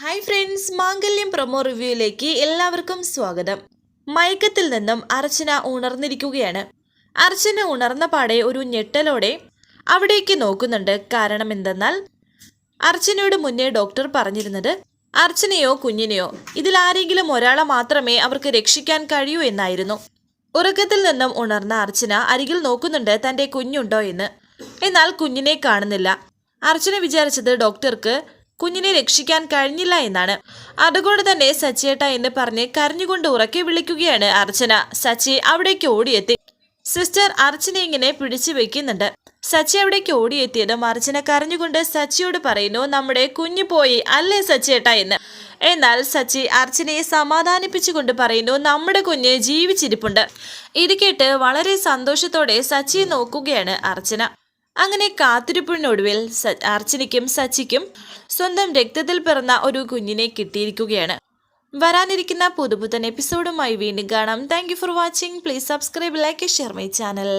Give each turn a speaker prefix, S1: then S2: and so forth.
S1: Hi friends Mangalyam promo റിവ്യൂയിലേക്ക് എല്ലാവർക്കും സ്വാഗതം. മയക്കത്തിൽ നിന്നും അർച്ചന ഉണർന്നിരിക്കുകയാണ്. അർച്ചന ഉണർന്ന പാടെ ഒരു ഞെട്ടലോടെ അവിടേക്ക് നോക്കുന്നുണ്ട്. കാരണം എന്തെന്നാൽ അർച്ചനയുടെ മുന്നേ ഡോക്ടർ പറഞ്ഞിരുന്നത് അർച്ചനയോ കുഞ്ഞിനെയോ ഇതിലാരെങ്കിലും ഒരാളെ മാത്രമേ അവർക്ക് രക്ഷിക്കാൻ കഴിയൂ എന്നായിരുന്നു. ഉറക്കത്തിൽ നിന്നും ഉണർന്ന അർച്ചന അരികിൽ നോക്കുന്നുണ്ട് തന്റെ കുഞ്ഞുണ്ടോ? എന്ന്. എന്നാൽ കുഞ്ഞിനെ കാണുന്നില്ല. അർച്ചന വിചാരിച്ചത് ഡോക്ടർക്ക് കുഞ്ഞിനെ രക്ഷിക്കാൻ കഴിഞ്ഞില്ല എന്നാണ്. അതുകൊണ്ട് തന്നെ സച്ചിയേട്ട എന്ന് പറഞ്ഞ് കരഞ്ഞുകൊണ്ട് ഉറക്കെ വിളിക്കുകയാണ് അർച്ചന. സച്ചി അവിടേക്ക് ഓടിയെത്തി. സിസ്റ്റർ അർച്ചന ഇങ്ങനെ പിടിച്ചു വെക്കുന്നുണ്ട്. സച്ചി അവിടേക്ക് ഓടിയെത്തിയതും അർച്ചന കരഞ്ഞുകൊണ്ട് സച്ചിയോട് പറയുന്നു നമ്മുടെ കുഞ്ഞു പോയി അല്ലേ സച്ചിയേട്ട എന്ന്? എന്നാൽ സച്ചി അർച്ചനയെ സമാധാനിപ്പിച്ചുകൊണ്ട് പറയുന്നു നമ്മുടെ കുഞ്ഞ് ജീവിച്ചിരിപ്പുണ്ട്. ഇത് കേട്ട് വളരെ സന്തോഷത്തോടെ സച്ചിയെ നോക്കുകയാണ് അർച്ചന. അങ്ങനെ കാത്തിരിപ്പിനൊടുവിൽ അർച്ചനയ്ക്കും സച്ചിക്കും സ്വന്തം രക്തത്തിൽ പിറന്ന ഒരു കുഞ്ഞിനെ കിട്ടിയിരിക്കുകയാണ്. വരാനിരിക്കുന്ന പുതുപുത്തൻ എപ്പിസോഡുമായി വീണ്ടും കാണാം. Thank for watching please subscribe like share my channel